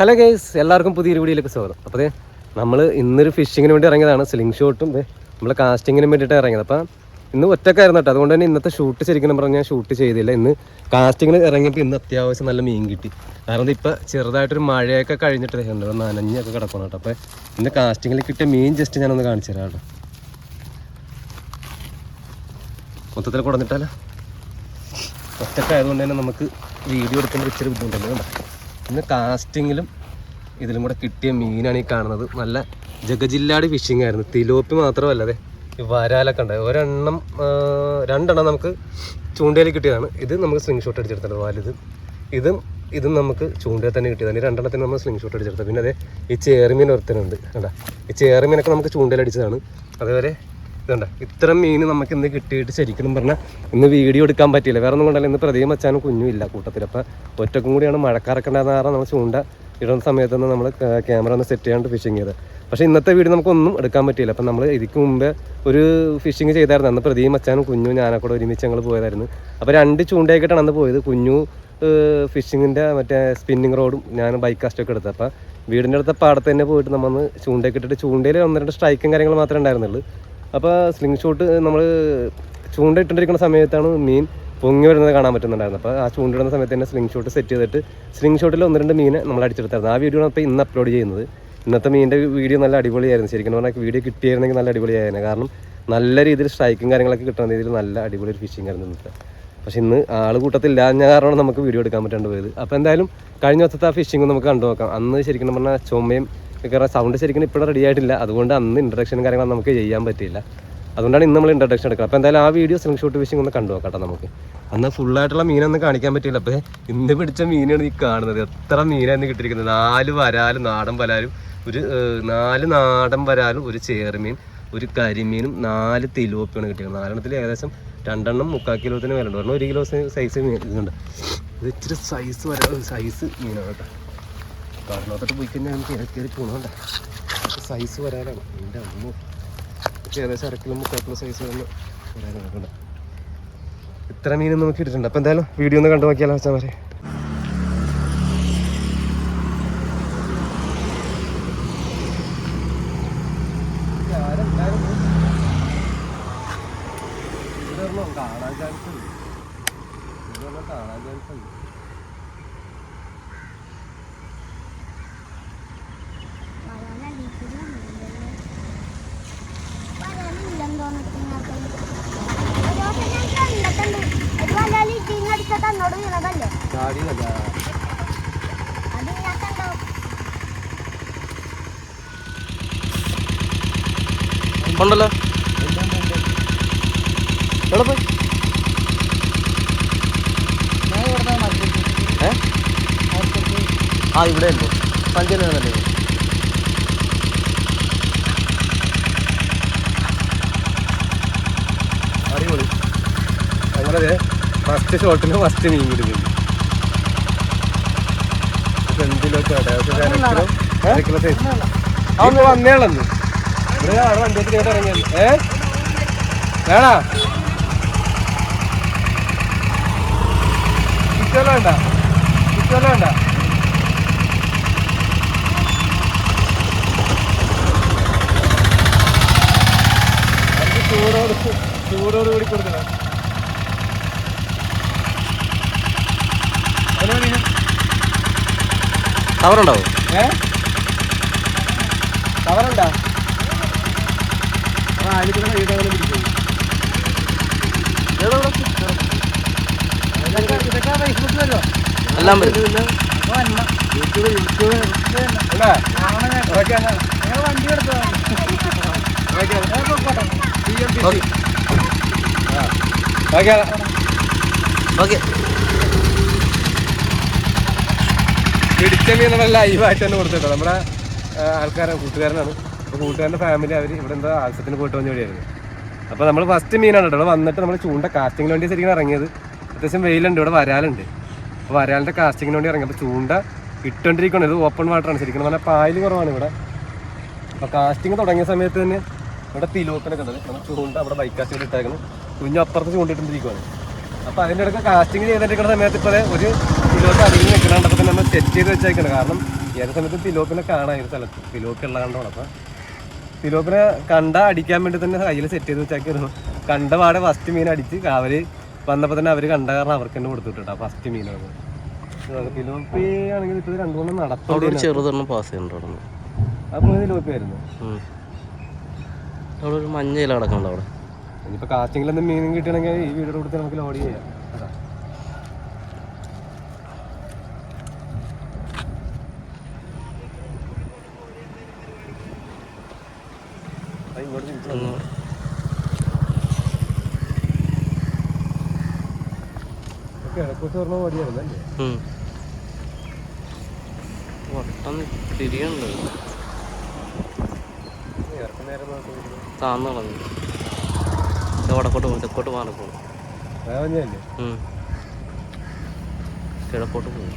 Hello guys എല്ലാവർക്കും പുതിയൊരു വീഡിയോയിലേക്ക് സ്വാഗതം. അപ്പോൾ നമ്മൾ ഇന്നൊരു ഫിഷിങ്ങിന് വേണ്ടി ഇറങ്ങിയതാണ്. സ്ലിംഗ് ഷോട്ടും നമ്മൾ കാസ്റ്റിങ്ങിന് വേണ്ടിയിട്ട് ഇറങ്ങിയത്. അപ്പം ഇന്ന് ഒറ്റക്കായിരുന്നു കേട്ടോ. അതുകൊണ്ട് തന്നെ ഇന്നത്തെ ഷൂട്ട് ശരിക്കും പറഞ്ഞാൽ ഷൂട്ട് ചെയ്തില്ല. ഇന്ന് കാസ്റ്റിങ്ങിന് ഇറങ്ങിയപ്പോൾ ഇന്ന് അത്യാവശ്യം നല്ല മീൻ കിട്ടി. കാരണം ഇപ്പം ചെറുതായിട്ടൊരു മഴയൊക്കെ കഴിഞ്ഞിട്ട് ഉണ്ട് നനഞ്ഞൊക്കെ കിടക്കണം കേട്ടോ. അപ്പോൾ ഇന്ന് കാസ്റ്റിങ്ങിൽ കിട്ടിയ മീൻ ജസ്റ്റ് ഞാനൊന്ന് കാണിച്ചു തരാം കേട്ടോ. മൊത്തത്തിൽ കൊടുത്തിട്ടല്ല ഒറ്റക്കായതുകൊണ്ട് തന്നെ നമുക്ക് വീഡിയോ എടുക്കുമ്പോൾ ഇച്ചിരി ബുദ്ധിമുട്ടുണ്ട് കേട്ടോ ഇന്ന് കാസ്റ്റിങ്ങിലും ഇതിലും കൂടെ കിട്ടിയ മീനാണ് ഈ കാണുന്നത്. നല്ല ജഗജില്ലാടി ഫിഷിംഗ് ആയിരുന്നു. തിലോപ്പി മാത്രമല്ല അതെ. ഈ വരാലൊക്കെ ഉണ്ട് ഒരെണ്ണം രണ്ടെണ്ണം നമുക്ക് ചൂണ്ടയിൽ കിട്ടിയതാണ്. ഇത് നമുക്ക് സ്ലിംഗ് ഷോട്ട് അടിച്ചെടുത്തത് വലുത്. ഇതും ഇതും നമുക്ക് ചൂണ്ടയിൽ തന്നെ കിട്ടിയതാണ്. ഈ രണ്ടെണ്ണത്തിന് നമ്മൾ സ്ലിംഗ് ഷോട്ട് അടിച്ചെടുത്തത് പിന്നെ അതെ ഈ ചേർമീൻ ഒരുത്തനുണ്ട്. അല്ല ഈ ചേർമീനൊക്കെ നമുക്ക് ചൂണ്ടയിൽ അടിച്ചതാണ്. അതുവരെ ഇതുണ്ട്. ഇത്ര മീൻ നമുക്ക് ഇന്ന് കിട്ടിയിട്ട് ശരിക്കും പറഞ്ഞാൽ ഇന്ന് വീഡിയോ എടുക്കാൻ പറ്റിയില്ല. വേറെ ഒന്നും കൊണ്ടല്ല ഇന്ന് പ്രതിയും വെച്ചാലും കുഞ്ഞുമില്ല കൂട്ടത്തിൽ അപ്പം ഒറ്റക്കും കൂടിയാണ് മഴക്കാരൊക്കെ ഉണ്ടായിരുന്ന നമ്മൾ ചൂണ്ട ഇടുന്ന സമയത്തൊന്ന് നമ്മൾ ക്യാമറ ഒന്ന് സെറ്റ് ചെയ്യാണ്ട് ഫിഷിങ് ചെയ്ത് പക്ഷേ ഇന്നത്തെ വീഡിയോ നമുക്കൊന്നും എടുക്കാൻ പറ്റിയില്ല. അപ്പം നമ്മൾ ഇതിക്ക് മുമ്പേ ഒരു ഫിഷിങ് ചെയ്തായിരുന്നു. അന്ന് പ്രതിയും വെച്ചാലും കുഞ്ഞു ഞാനൊക്കെ ഒരുമിച്ച് ഞങ്ങൾ പോയതായിരുന്നു. അപ്പോൾ രണ്ട് ചൂണ്ടയായിട്ടാണ് അന്ന് പോയത്. കുഞ്ഞു ഫിഷിങ്ങിന്റെ മറ്റേ സ്പിന്നിങ് റോഡും ഞാൻ ബൈക്ക് കാസ്റ്റൊക്കെ എടുത്തത്. അപ്പം വീടിന്റെ അടുത്ത പാടത്ത് തന്നെ പോയിട്ട് നമ്മൾ ചൂണ്ടയൊക്കെ ഇട്ടിട്ട് ചൂണ്ടയിൽ ഒന്ന് രണ്ട് സ്ട്രൈക്കും കാര്യങ്ങൾ മാത്രമേ ഉണ്ടായിരുന്നുള്ളൂ. അപ്പോൾ സ്ലിംഗ് ഷോട്ട് നമ്മൾ ചൂണ്ട സമയത്താണ് മീൻ പൊങ്ങി വരുന്നത് കാണാൻ പറ്റുന്നുണ്ടായിരുന്നു അപ്പോൾ ആ ചൂണ്ടിടുന്ന സമയത്ത് തന്നെ സ്ലിംഗ് ഷോട്ട് സെറ്റ് ചെയ്തിട്ട് സ്ലിംഗ് ഷോട്ടിൽ ഒന്ന് രണ്ട് മീനെ നമ്മൾ അടിച്ചെടുത്തായിരുന്നു. ആ വീഡിയോ ആണ് ഇപ്പോൾ ഇന്ന് അപ്ലോഡ് ചെയ്യുന്നത്. ഇന്നത്തെ മീനിന്റെ വീഡിയോ നല്ല അടിപൊളിയായിരുന്നു. ശരിക്കും പറഞ്ഞാൽ വീഡിയോ കിട്ടിയായിരുന്നെങ്കിൽ നല്ല അടിപൊളിയായിരുന്നു. കാരണം നല്ല രീതിയിൽ സ്ട്രൈക്കും കാര്യങ്ങളൊക്കെ കിട്ടുന്ന രീതിയിൽ നല്ല അടിപൊളി ഒരു ഫിഷിംഗ് ആയിരുന്നു ഇന്നത്തെ. പക്ഷെ ഇന്ന് ആൾ കൂട്ടത്തില്ലാഞ്ഞ കാരണമാണ് നമുക്ക് വീഡിയോ എടുക്കാൻ പറ്റാണ്ട് പോയത്. അപ്പോൾ എന്തായാലും കഴിഞ്ഞ വർഷത്തെ ആ ഫിഷിംഗ് നമുക്ക് കണ്ടു നോക്കാം. അന്ന് ശരിക്കും പറഞ്ഞാൽ ചുമയും ഒക്കെ സൗണ്ട് ശരിക്കും ഇപ്പോഴും റെഡി ആയിട്ടില്ല. അതുകൊണ്ട് അന്ന് ഇൻട്രഡക്ഷനും കാര്യങ്ങളും നമുക്ക് ചെയ്യാൻ പറ്റിയില്ല. അതുകൊണ്ടാണ് ഇന്ന് നമ്മൾ ഇൻട്രഡക്ഷൻ എടുക്കുക അപ്പോൾ എന്തായാലും ആ വീഡിയോ സ്ലിംഗ് ഷോട്ട് ഫിഷിംഗ് ഒന്ന് കണ്ടു നോക്കട്ടെ നമുക്ക്. അന്ന് ഫുള്ളായിട്ടുള്ള മീനൊന്നും കാണിക്കാൻ പറ്റിയില്ല. അപ്പോൾ ഇന്ന് പിടിച്ച മീനാണ് ഈ കാണുന്നത്. എത്ര മീനാണ് കിട്ടിയിരിക്കുന്നത്? നാല് വരാലും നാടൻ വരാലും ഒരു നാല് നാടൻ വരാലും ഒരു ചേറുമീൻ ഒരു കരിമീനും നാല് തിലോപ്പിയാണ് കിട്ടിയത് നാലെണ്ണത്തിൽ ഏകദേശം രണ്ടെണ്ണം മുക്കാൽ കിലോത്തിന് വില ഉണ്ട് ഒരെണ്ണം ഒരു കിലോ സൈസ് മീൻ ഇതുണ്ട്. ഇത് ഇച്ചിരി സൈസ് വരാ സൈസ് മീനാണ് കേട്ടോ. കാരണത്തോട്ട് പോയി കഴിഞ്ഞാൽ നമുക്ക് ഇറക്കി കയറി പോകണമല്ല സൈസ് വരാനാണ്. എന്റെ അമ്മ ഏകദേശം അരക്കിലും മുക്കാക്കിലും സൈസ് വന്ന് കേട്ടോ ഇത്ര മീനും നമുക്ക് ഇട്ടിട്ടുണ്ട് അപ്പോൾ എന്തായാലും വീഡിയോ ഒന്ന് കണ്ടു നോക്കിയാലോ വെച്ചാൽ വരെ കാണാൻ ചാൻസ് ഉണ്ട്. കാണാൻ ചാൻസ് ഉണ്ട്. കണ്ടോ ഉണ്ടല്ലോ എവിടെ പോയി ഏ? ആ ഇവിടെ ഉണ്ട്. സഞ്ചാരല്ലേ അടിപൊളി. അങ്ങനെ ഫസ്റ്റ് ഷോട്ടിന് ഫസ്റ്റ് മീൻ കിട്ടുന്നു സെന്തിലൊക്കെ അരക്കിലോ സൈസ് അതൊന്ന് വന്നേളന്ന്. ഇവിടെ ആടെ വണ്ടി കേട്ട് ഇറങ്ങിയത് ഏ? വേണാ? ചുറ്റല വേണ്ട. ചുറ്റല വേണ്ട. അത് ചൂടോട് ചൂടോട് കൂടി കൊടുക്കണം. കവറുണ്ടാവും ഏ? കവറുണ്ടോ എല്ലാം വണ്ടി എടുത്തോ? ഓക്കെ. പിടിച്ച ലൈവ് ലൈവായിട്ട് തന്നെ കൊടുത്തിട്ടോ. നമ്മുടെ ആൾക്കാരെ കൂട്ടുകാരനാണ്. അപ്പോൾ കൂട്ടുകാരന്റെ ഫാമിലി അവർ ഇവിടെ എന്താ ആവശ്യത്തിന് പോയിട്ട് വന്ന വഴിയായിരുന്നു അപ്പോൾ നമ്മൾ ഫസ്റ്റ് മീനാണ് കേട്ടോ. വന്നിട്ട് നമ്മൾ ചൂണ്ട കാസ്റ്റിങ്ങിന് വേണ്ടി ശരിക്കും ഇറങ്ങിയത്. അത്യാവശ്യം വെയിലുണ്ട്. ഇവിടെ വരാലുണ്ട്. അപ്പോൾ വരാലിന്റെ കാസ്റ്റിങ്ങിന് വേണ്ടി ഇറങ്ങി. അപ്പോൾ ചൂണ്ട ഇട്ടുകൊണ്ടിരിക്കുകയാണ് ഇത് ഓപ്പൺ വാട്ടറാണ് ശരിക്കും പറഞ്ഞാൽ പായൽ കുറവാണ് ഇവിടെ. അപ്പോൾ കാസ്റ്റിംഗ് തുടങ്ങിയ സമയത്ത് തന്നെ ഇവിടെ തിലോപ്പനൊക്കെ ഉണ്ട്. നമ്മൾ ചൂണ്ട അവിടെ ബൈക്ക് കാസ്റ്റിംഗ് ഇട്ടേക്കണം കുഞ്ഞപ്പുറത്ത് ചൂണ്ടിട്ടുണ്ടിരിക്കുകയാണ് അപ്പോൾ അതിന്റെ ഇടയ്ക്ക് കാസ്റ്റിംഗ് ചെയ്തിരിക്കുന്ന സമയത്ത് ഇപ്പോൾ ഒരു പിലോക്ക് അധികം നിൽക്കുന്നുണ്ട്. അപ്പോൾ തന്നെ നമ്മൾ സെറ്റ് ചെയ്ത് വെച്ചേക്കണം കാരണം ഏത് സമയത്ത് പിലോക്കിനെ കാണാം ഈ സ്ഥലത്ത്. പിലോക്ക് ഉള്ള കണ്ടോണം അപ്പം പിലോക്കിനെ കണ്ട അടിക്കാൻ വേണ്ടി തന്നെ കയ്യിൽ സെറ്റ് ചെയ്ത് വെച്ചാക്കിയിരുന്നു കണ്ട പാടെ ഫസ്റ്റ് മീൻ അടിച്ച് അവർ വന്നപ്പോൾ തന്നെ അവർ കണ്ട കാരണം അവർക്ക് തന്നെ കൊടുത്തിട്ടാ ഫസ്റ്റ് മീൻ പിലോപ്പി ആണെങ്കിൽ ഇപ്പോൾ രണ്ടു മൂന്ന് നടത്തോടെ ചെറുതെണ്ണം പാസ് ചെയ്യുന്നുണ്ട് അപ്പോൾ പിലോപ്പി ആയിരുന്നു. അവിടെ ഒരു മഞ്ഞ ഇല അവിടെ. ഇനിയിപ്പോൾ കാസ്റ്റിംഗിൽ എന്തെങ്കിലും മീനും കിട്ടണമെങ്കിൽ ഈ വീഡിയോ കൊടുത്ത് നമുക്ക് ലോഡ് ചെയ്യാം ഇങ്ങോട്ട് തിരിച്ച് വന്നു. ഉം. കിഴക്കോട്ട് പറഞ്ഞ ഓടിയായിരുന്നു അല്ലേ ഉം. വട്ടം തിരിയുണ്ട് താന്ന് കളഞ്ഞു വടക്കോട്ട് പോകും തെക്കോട്ട് ഉം. കിഴക്കോട്ട് പോകും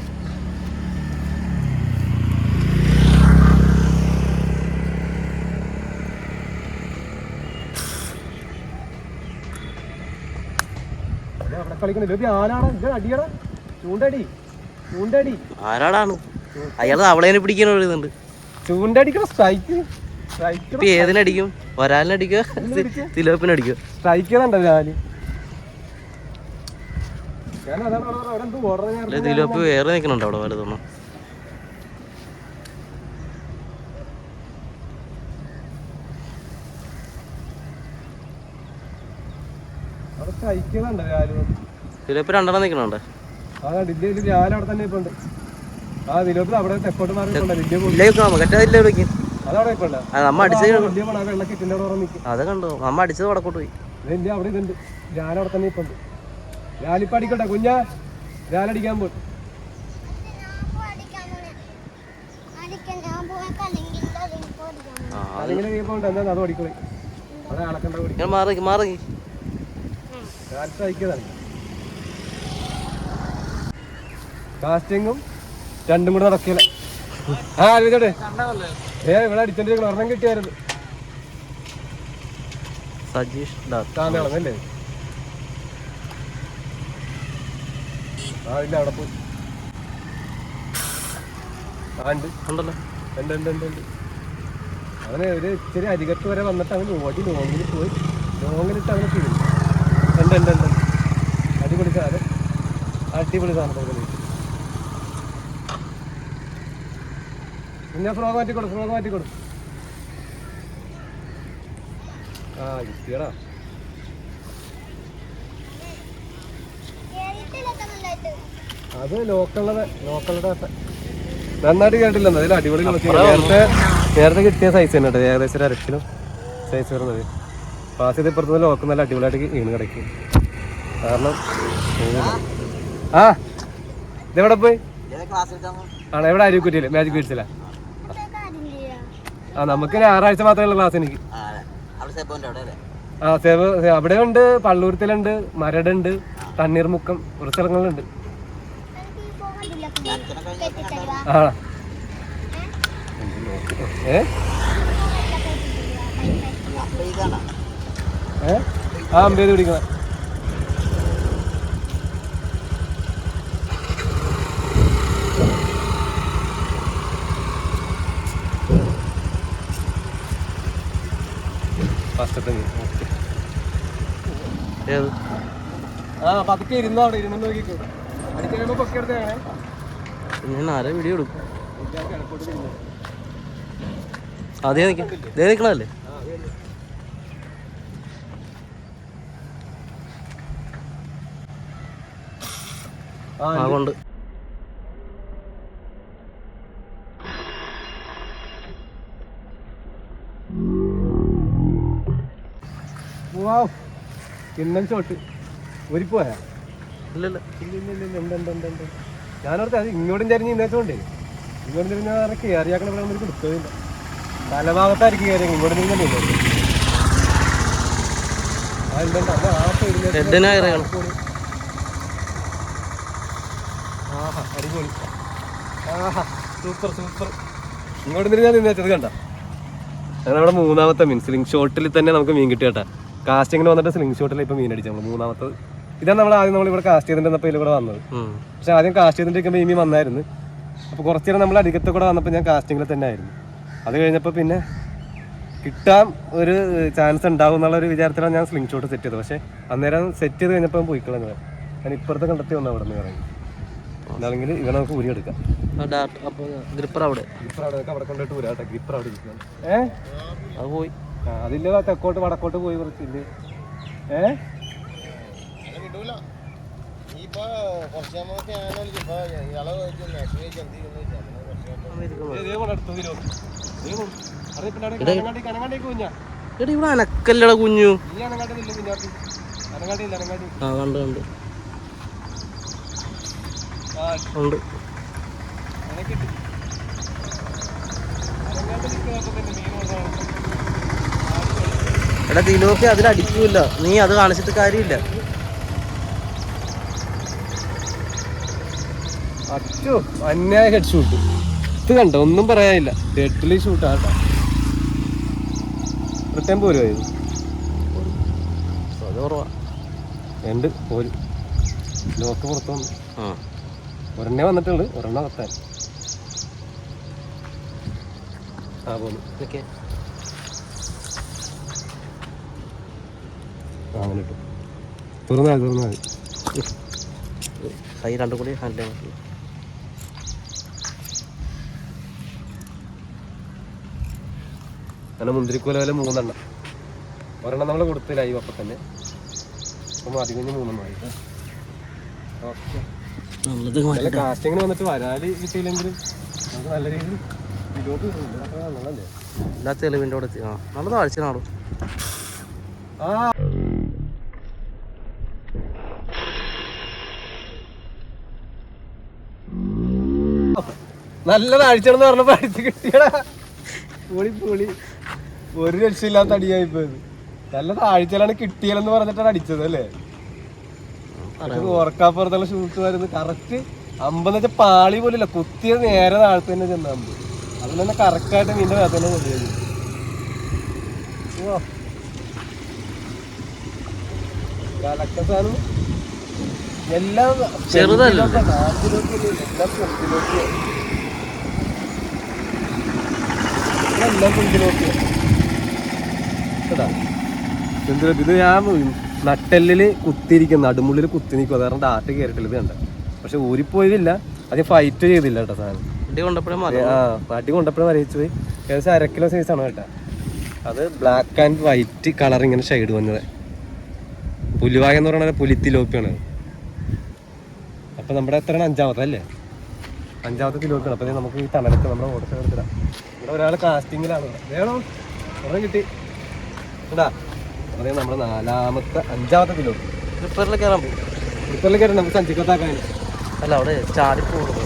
ആരാടാണ്? അയാൾ അവളേനെ പിടിക്കാൻ എഴുതുന്നുണ്ട് ചൂണ്ടടിക്കണം സ്ട്രൈക്ക് ഇപ്പൊ ഏതിനടിക്കും? ഓർഡർ അല്ലെ തിലോപ്പി വേറെ നിൽക്കുന്നുണ്ട് അവിടെ വലുതൊന്നും ഞാൻ? തിലോപ്പി രണ്ടെണ്ണം നിൽക്കണുണ്ട് അവിടെ തന്നെ ഇപ്പൊ ഉണ്ട് ആ ദിലോപ്പിൽ അവിടെ തെക്കോട്ട് മാറി മറ്റേ വിളിക്കും നമ്മ അടിച്ചത് അത് കണ്ടോ? നമ്മ അടിച്ചത് വടക്കോട്ട് പോയി അവിടെ ഇതുണ്ട്. ഞാൻ അവിടെ തന്നെ ഇപ്പൊ ഞാനിപ്പോ അടിക്കട്ടെ കുഞ്ഞാ. ഞാനടിക്കാൻ പോയി മാറി മാറി. കാസ്റ്റിങ്ങും രണ്ടും കൂടെ നടക്കില്ല? ആ അല്ലെ ഏ ഇവിടെ അടിച്ചോണ്ടിരിക്കണം ഒരെണ്ണം കിട്ടിയായിരുന്നു. സജീഷ് ഡാർ താന്നളന്നല്ലേ ആ ഇല്ല അവിടെ പോയി. ആ ഉണ്ട്. ഉണ്ടല്ലോ. ഉണ്ട് ഉണ്ട് ഉണ്ട് ഉണ്ട്. അവന് ഒരു ഇച്ചിരി അരികത്ത് വരെ വന്നിട്ട് അവൻ ഓടി ലോങ്ങിൽ പോയി. ലോങ്ങിലിട്ട് അവനെ തിരിഞ്ഞു ഉണ്ട് ഉണ്ട് ഉണ്ട്. അടിപൊളി സാധനം. അടിപൊളി സാധനം. പിന്നെ ഫ്രോഗ് മാറ്റി കൊടുക്കും ഫ്രോഗ് മാറ്റി കൊടുക്കും ആ കിട്ടിയടാ. അത് ലോക്കലുടെ ലോക്കലുടെ നന്നായിട്ട് കേട്ടില്ലെന്ന് അതിൽ അടിപൊളി നേരത്തെ നേരത്തെ കിട്ടിയ സൈസ് തന്നെ കേട്ടോ ഏകദേശം ഒരു അരക്കിലും സൈസ് വരുന്നത്. പാസ് ചെയ്ത് ഇപ്പുറത്ത് ലോക്ക് നല്ല അടിപൊളിയായിട്ട് ഈണ് കിടക്കും. കാരണം. ആ ഇതെവിടെ പോയി? ആണോ എവിടെ അരിക്കുറ്റിയില്ല മാജിക് ബീഡ്സിലാ ആ നമുക്ക് ഞായറാഴ്ച മാത്രമേ ഉള്ള ക്ലാസ് എനിക്ക്. ആ സേവ് അവിടെ ഉണ്ട് പള്ളൂരത്തിലുണ്ട് മരടുണ്ട് തണ്ണീർമുക്കം കുറച്ച് സ്ഥലങ്ങളുണ്ട്. ആ. ഏ? ഏ? ആ അമ്പേത് പിടിക്കണം ഫസ്റ്റത്തെ ഏത്? ആ പതുക്കെ ഇരുന്നോ അവിടെ ഇരുന്നു നോക്കിക്കോ. അടിച്ചു പൊക്കി എടുത്തേ ഞാൻ ആരെ വീഡിയോ എടുക്കും? അതേ നിൽക്കാം നിൽക്കണല്ലേ ആ കൊണ്ട് വാവ് ഷോട്ട് ഇല്ലല്ല ഉണ്ട് ഉണ്ട് ഞാനോർത്ത് അത് ഇങ്ങോട്ടും ചരിഞ്ഞ് ഇന്നേച്ചോണ്ടേ ഇങ്ങോട്ടും ചരിഞ്ഞ കയറിയാക്കണ ഇവിടെ നമുക്ക് എടുത്തതില്ല തലഭാഗത്തായിരിക്കും കയറി ഇങ്ങോട്ടും കയറിയാണ് ആഹാ അടിപൊളി. ആഹാ സൂപ്പർ സൂപ്പർ ഇങ്ങോട്ട് തിരിഞ്ഞാൽ നിന്നേച്ചത് കണ്ട. നമ്മുടെ മൂന്നാമത്തെ മീൻ സ്ലിംഗ് ഷോട്ടിൽ തന്നെ നമുക്ക് മീൻ കിട്ടി കേട്ടാ. കാസ്റ്റിങ്ങിന് വന്നിട്ട് സ്ലിംഗ് ഷോട്ടിൽ ഇപ്പൊ മീൻ അടിച്ചു നമ്മൾ മൂന്നാമത്തെ ഇതാണ് നമ്മൾ ആദ്യം നമ്മൾ ഇവിടെ കാസ്റ്റ് ചെയ്തിട്ട് ഇതിൽ ഇവിടെ വന്നത്. പക്ഷെ ആദ്യം കാസ്റ്റ് ചെയ്തിട്ടിരിക്കുമ്പോൾ ഈ മീൻ വന്നായിരുന്നു. അപ്പോൾ കുറച്ച് നേരം നമ്മൾ അരികത്തെ കൂടെ വന്നപ്പോൾ ഞാൻ കാസ്റ്റിങ്ങിൽ തന്നെ ആയിരുന്നു. അത് കഴിഞ്ഞപ്പോൾ പിന്നെ കിട്ടാൻ ഒരു ചാൻസ് ഉണ്ടാവും എന്നുള്ള ഒരു വിചാരത്തിലാണ് ഞാൻ സ്ലിംഗ് ഷോട്ട് സെറ്റ് ചെയ്തത്. പക്ഷേ അന്നേരം സെറ്റ് ചെയ്ത് കഴിഞ്ഞപ്പോൾ പോയി കളഞ്ഞത്. ഞാൻ ഇപ്പുറത്തെ കണ്ടെത്തി വന്നു അവിടെ നിന്ന് ഇറങ്ങി. എന്നാണെങ്കിൽ ഇവനെ നമുക്ക് ഊരി എടുക്കാം. ഗ്രിപ്പർ അവിടെ. ഗ്രിപ്പർ അവിടെ അവിടെ കണ്ടിട്ട് ഊരാട്ടെ ഗ്രിപ്പർ അവിടെ ഇരിക്കണം. ഏഹ് അത് പോയി. അതില്ല തെക്കോട്ട് വടക്കോട്ട് പോയി കുറച്ചില്ല? ഏ? എടാ ഇവിടെ അനക്കല്ലട കുഞ്ഞു. ആ കണ്ട് കണ്ട്. ഉണ്ട്. എടാ തിലോപ്പി അതിലടിക്കൂല നീ അത് കാണിച്ചിട്ട് കാര്യമില്ല. അച്ചു അന്യായ ഹെഡ് ഷൂട്ട് ഇത് കണ്ടോ? ഒന്നും പറയാനില്ല. ഡെഡ്ലി ഷൂട്ടാ കേട്ടോ. റിട്ടേൺ പോരുമോ ഇത്? കുറവാ. പോരും. ലോക്ക് പുറത്ത് വന്നു. ആ. ഒരെണ്ണേ വന്നിട്ടുള്ളു. ഒരെണ്ണം കത്താൻ ആ പോന്നു. ഓക്കെ അങ്ങനെ ഇട്ടു. തുറന്നാൽ തുറന്നാൽ കൈ രണ്ടും കൂടി ഹാൻഡിൽ അങ്ങനെ മുന്തിരിക്കോല വില മൂന്നെണ്ണം. ഒരെണ്ണം നമ്മൾ കൊടുത്തില്ല ഈ അപ്പം തന്നെ. അപ്പം അധികം കഴിഞ്ഞ് മൂന്നെണ്ണം ആയിട്ട് ഓക്കെ. കാസ്റ്റിങ്ങിന് വന്നിട്ട് വരാൽ കിട്ടിയില്ലെങ്കിൽ നമുക്ക് നല്ല രീതിയിൽ എല്ലാ തെളിവിന്റെ കൂടെ എത്തി. ആ നല്ല താഴ്ച നാടും ആ നല്ല താഴ്ചയാണെന്ന് പറഞ്ഞപ്പോ അടിച്ച് കിട്ടിയടാ. പൊളി പൊളി. ഒരു രക്ഷയില്ലാത്ത അടിയായി പോയത് നല്ല താഴ്ചയിലാണ് കിട്ടിയാലെന്ന് പറഞ്ഞിട്ടാണ് അടിച്ചത് അല്ലേ? ഓർക്കാപ്പുറത്തുള്ള ഷൂട്ട് വരുന്നത് കറക്റ്റ് അമ്പെന്ന് വെച്ചാൽ പാളി പോലില്ല. കുത്തിയത് നേരെ താഴത്ത് തന്നെ ചെന്ന അമ്പ്. അതിൽ തന്നെ കറക്റ്റായിട്ട് നിന്റെ വേദന തന്നെ കൊണ്ടുപോയി. ഓ. കലക്ക സാധനം. എല്ലാം ചെറുതല്ല. എല്ലാം എല്ലാം കേട്ടാ? എന്തിനാ ഇത്? ഞാൻ നട്ടെല്ലിൽ കുത്തിയിരിക്കുന്ന. നടുമുള്ളിൽ കുത്തി നിൽക്കും കാരണം ഡാറ്റ കയറിയിട്ടില്ല. ഇത് കണ്ട? പക്ഷെ ഊരിപ്പോയതില്ല അത് ഫൈറ്റ് ചെയ്തില്ല കേട്ടോ സാധനം. ആ പാട്ടി കൊണ്ടപ്പോഴും അറിയിച്ചു പോയി. ഏകദേശം അര കിലോ സൈസ് ആണ് കേട്ടോ. അത് ബ്ലാക്ക് ആൻഡ് വൈറ്റ് കളർ ഇങ്ങനെ ഷെയ്ഡ് വന്നത്. പുലിവായ എന്ന് പറയുന്നത് പുലിത്തിലോപ്പിയാണ്. അപ്പൊ നമ്മുടെ എത്രയാണ്? അഞ്ചാമത്തെ അല്ലേ? അഞ്ചാമത്തെ തിലോപ്പിയാണ്. അപ്പൊ നമുക്ക് ഈ തണലത്ത് നമ്മുടെ ഓട്ടത്തിൽ എടുത്തിടാം ഇവിടെ ഒരാൾ കാസ്റ്റിങ്ങിലാണ് വേണോ? ഒരെണ്ണം കിട്ടി. കേട്ടാ അപ്പൊ നമ്മുടെ നാലാമത്തെ അഞ്ചാമത്തെ കിലോ ട്രിപ്പറിൽ കയറാൻ പോകും ട്രിപ്പറിൽ കയറി നമുക്ക് സഞ്ചിക്കത്താക്കാൻ അല്ല അവിടെ ചാടി പോകും.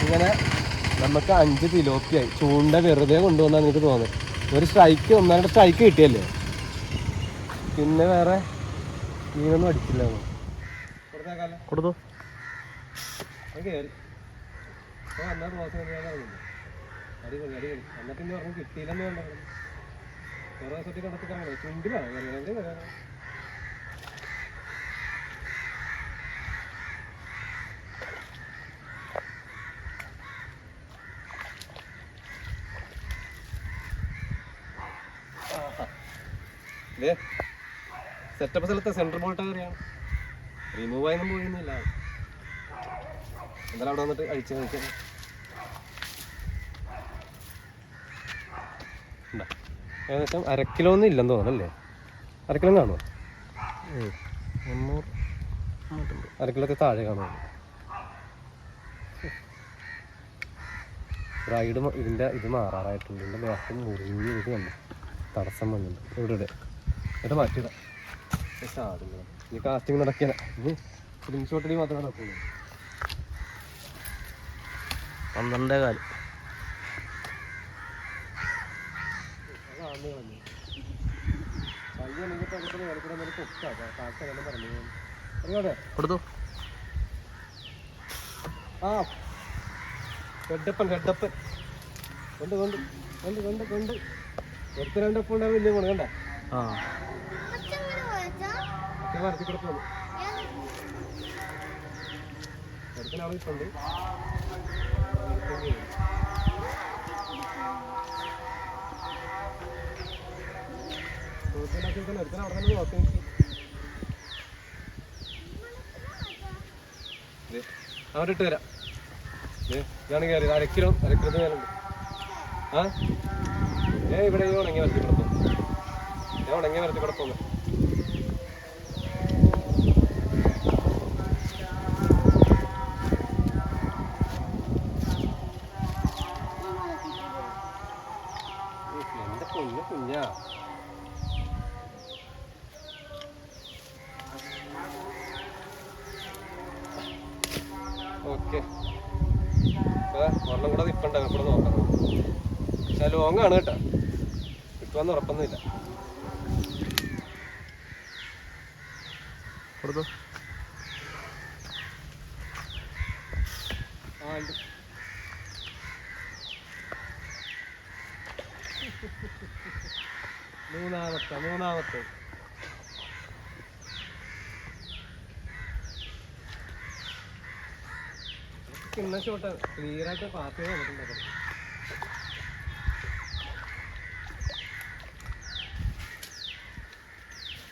അങ്ങനെ നമുക്ക് അഞ്ച് തിലോപ്പിയായി ചൂണ്ട വെറുതെ കൊണ്ടുവന്നാണ് എനിക്ക് തോന്നുന്നത്. ഒരു സ്ട്രൈക്ക് ഒന്നാമത്തെ സ്ട്രൈക്ക് കിട്ടിയല്ലേ പിന്നെ വേറെ മീനൊന്നും അടിച്ചില്ല. കൊടുത്തേക്കാലോ? കൊടുത്തു അത് കേറി. വന്നാ ദോശ കൊണ്ടുവരാൻ പറഞ്ഞില്ലേ? അടിപൊളി, അടിപൊളി. എന്നാ പിന്നെ ഒരെണ്ണം കിട്ടിയില്ലെന്ന് വേണ്ട പറഞ്ഞു. വേറെ ദിവസത്തിൽ കണ്ടത്തി കറങ്ങണേ. ചുണ്ടിലാണോ സെറ്റപ്പ് സ്ഥലത്തെ സെൻട്രൽ ബോൾട്ട് കയറിയാണ്. റിമൂവ് ആയൊന്നും പോയിരുന്നില്ല. എന്തായാലും അവിടെ വന്നിട്ട് അഴിച്ച് നോക്കിയാൽ ഏകദേശം അര കിലോ ഒന്നും ഇല്ലെന്ന് തോന്നുന്നു അല്ലേ അര കിലോ കാണുമോ മുന്നൂറ് അര താഴെ കാണുമോ റൈഡ് ഇതിന്റെ ഇത് മാറാറായിട്ടുണ്ട്. ഇതിന്റെ ബാക്ക് മുറിഞ്ഞ് ഇത് കണ്ടു? തടസ്സം വന്നിട്ടുണ്ട്. ഇവിടെ ഇവിടെ ഇവിടെ മാറ്റിയിടാം സാധനങ്ങൾ ഈ കാസ്റ്റിംഗ് നടക്കില്ല. ഇനി സ്ക്രീൻ ഷോട്ടിൽ മാത്രമേ നടക്കുള്ളൂ. പന്ത്രണ്ടേ കാൽ. കൊടുത്തു. ആ. കൊണ്ട് കൊണ്ട് കൊണ്ട് കൊണ്ട് കൊണ്ട്. ഒരുത്ത രണ്ടപ്പോൾ ഉണ്ടാവും വലിയ കണ്ട? ആ. ഉണ്ട് ഒരുത്തൻ അവിടെ തന്നെ നോക്കി അവിടെ ഇട്ട് തരാം. ഇതാണ് കയറി അരക്കിലോ അരക്കിലോ ഞാനുണ്ട് ആ? ഏ ഇവിടെ ഉണങ്ങി പോകും ഞാൻ ഉണങ്ങിയ വരത്തി കൂടെ പോകുന്നു എന്റെ കുഞ്ഞു കുഞ്ഞാ. ഓക്കെ. ഒരെണ്ണം കൂടെ നിപ്പുണ്ട് ഇവിടെ നോക്കാം. പക്ഷെ ലോങ്ങാണ് കേട്ടോ. കിട്ടുമെന്ന് ഉറപ്പൊന്നുമില്ല. കൊടുത്തു മൂന്നാമത്തെ മൂന്നാമത്തെ. കിണ്ണ ഷോട്ട് ക്ലിയർ ആയിട്ട് ചെയ്ത് വന്നിട്ടുണ്ടായിരുന്നു.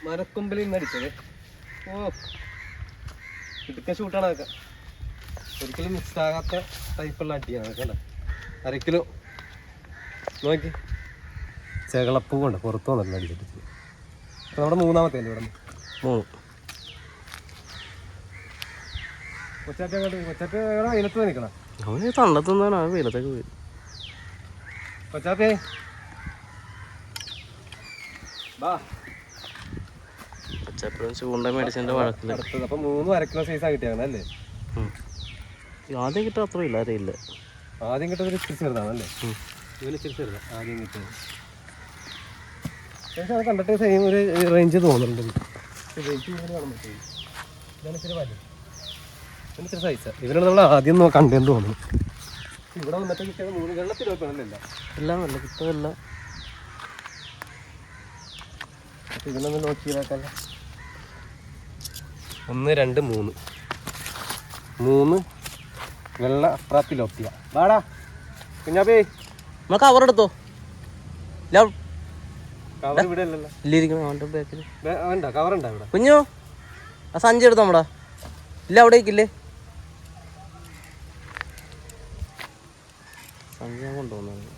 മരക്കൊമ്പിൽ നിന്ന് അടിച്ചത്. ഓ. ഇടുക്ക ഷൂട്ടാണ് അതൊക്കെ. ഒരിക്കലും മിക്സ് ആകാത്ത ടൈപ്പുള്ള അടിയാണ് അതൊക്കെ കണ്ടോ അര കിലോ നോക്കി. ചെകളപ്പൂ കൊണ്ട് പുറത്തു വന്നിട്ടുണ്ട് അടിച്ചിട്ട്. നമ്മുടെ മൂന്നാമത്തെ അല്ലേ ഇവിടെ മൂന്ന്. കൊച്ചാറ്റ കൊച്ചാറ്റ വെയിലത്ത് നിൽക്കണം? അവന് വെയിലത്തേക്ക് പോയി കൊച്ചാത്തേ ബാ. പച്ചപ്പഴും ചൂണ്ട മേടിച്ചതിന്റെ വഴക്കില്ല അടുത്തത്. അപ്പൊ മൂന്നും അര കിലോ സൈസാ കിട്ടിയാണ് അല്ലേ? ആദ്യം കിട്ടാൻ അത്ര ഇല്ല അറിയില്ല ആദ്യം കിട്ടുന്നത് ഇച്ചിരി ചെറുതാണ് അല്ലേ? ഇവന് ഇച്ചിരി ചെറുതാണ്. ആദ്യം കിട്ടുന്നത്. പക്ഷേ അത് കണ്ടിട്ട് സെയിം ഒരു റേഞ്ച് തോന്നുന്നുണ്ട്. റേഞ്ച് കാണാൻ പറ്റും ഇതാണ് ഇച്ചിരി വലുത്. ഇവന് ഇച്ചിരി സൈസാ ഇവരാണ് നമ്മൾ ആദ്യം നോ കണ്ടെന്ന് തോന്നുന്നു. ഇവിടെ വന്നിട്ട് കിട്ടിയത് മൂന്ന് വെള്ളത്തിൽ വെക്കണമെന്നില്ല എല്ലാം? നല്ല കിട്ടുമല്ല ഇതിനൊന്നും നോക്കിയതാക്കല്ല ഒന്ന് രണ്ട് മൂന്ന്. മൂന്ന്. വെള്ള പ്രാപ്പിലോപ്പിയ. വാടാ. കുഞ്ഞാപ്പേ. നമ്മൾ കവർ എടുത്തോ? കവർ ഇവിടെ അല്ലല്ലോ ഇല്ലിരിക്കണം അവന്റെ ബാക്കിൽ വേ- വേണ്ട കവർ ഉണ്ടോ ഇവിടെ? കുഞ്ഞോ ആ സഞ്ചി എടുത്തോ നമ്മടാ? ഇല്ല അവിടെ ഇല്ലേ? സഞ്ചി ഞാൻ കൊണ്ടുപോകുന്നത്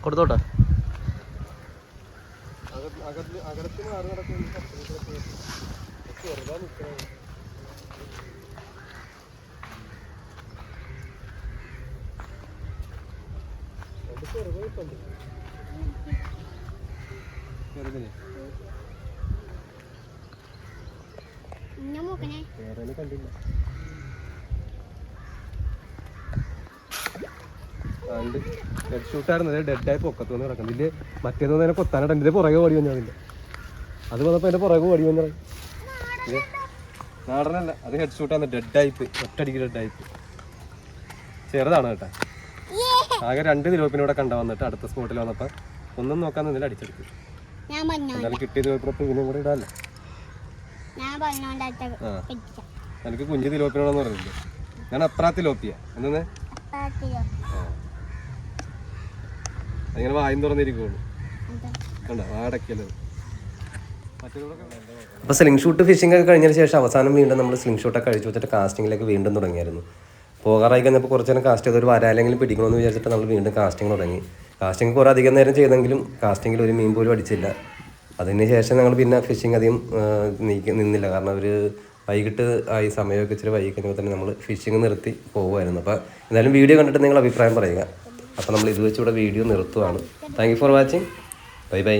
കൊടുത്തോട്ടെ? അകത്ത് മാറി നടക്കുന്ന ചെറുതിനെ. ഇന്നെ നോക്കണേ വേറെ കണ്ടില്ല. ഡെഡ് ഷൂട്ടായിരുന്നു ഡെഡായി പൊക്കത്ത് വന്ന് കിടക്കുന്നത് ഇതിൽ മറ്റേത് നേരെ കൊത്താനായിട്ട് എന്റെ പുറകെ ഓടി വന്നു അതിന്റെ അത് വന്നപ്പോൾ എന്റെ പുറകെ ഓടി വന്നു നാടനല്ല. അത് ഹെഡ് ഷൂട്ടാണ് ഡെഡായിപ്പ് ഒറ്റടിക്ക് ഡെഡായിപ്പ് ചെറുതാണ് കേട്ടോ. ആകെ രണ്ട് തിരുവപ്പിനെ ഇവിടെ കണ്ട വന്നിട്ട് അടുത്ത സ്പോട്ടിൽ വന്നപ്പോൾ ഒന്നും നോക്കാൻ നിന്നില്ല. അടിച്ചെടുത്തു. എന്തായാലും കിട്ടിയ തിരുവപ്പിനൊപ്പം ഇതിനും കൂടെ ഇടാല്ലേ? ആ. എനിക്ക് കുഞ്ഞു തിലോപ്പിനാണെന്ന് പറഞ്ഞില്ല? ഞാൻ അപ്രാ തിലോപ്പിയ എന്നെ അങ്ങനെ വായും തുറന്നിരിക്കുള്ളൂ കണ്ടോ? അപ്പോൾ സ്ലിംഗ് ഷൂട്ട് ഫിഷിംഗ് ഒക്കെ കഴിഞ്ഞതിന് ശേഷം അവസാനം വീണ്ടും നമ്മൾ സ്ലിംഗ് ഷൂട്ടൊക്കെ കഴിച്ചു വെച്ചിട്ട് കാസ്റ്റിംഗിലേക്ക് വീണ്ടും തുടങ്ങിയായിരുന്നു. പോകാറായി കഴിഞ്ഞപ്പോൾ കുറച്ച് നേരം കാസ്റ്റ് ചെയ്ത് ഒരു വരാലെങ്കിലും പിടിക്കണമെന്ന് വിചാരിച്ചിട്ട് നമ്മൾ വീണ്ടും കാസ്റ്റിംഗ് തുടങ്ങി. കാസ്റ്റിംഗ് കുറേ അധികം നേരം ചെയ്തെങ്കിലും കാസ്റ്റിംഗിൽ ഒരു മീൻ പോലും അടിച്ചില്ല. അതിന് ശേഷം ഞങ്ങൾ പിന്നെ ഫിഷിംഗ് അധികം നീക്കി നിന്നില്ല. കാരണം ഒരു വൈകിട്ട് ആയി സമയമൊക്കെ ഇച്ചിരി വൈകി കഴിഞ്ഞപ്പോൾ തന്നെ നമ്മൾ ഫിഷിംഗ് നിർത്തി പോകുമായിരുന്നു അപ്പോൾ എന്തായാലും വീഡിയോ കണ്ടിട്ട് നിങ്ങൾ അഭിപ്രായം പറയുക. അപ്പോൾ നമ്മൾ ഇത് വെച്ച് ഇവിടെ video നിർത്തുവാണ്. Thank you for watching bye bye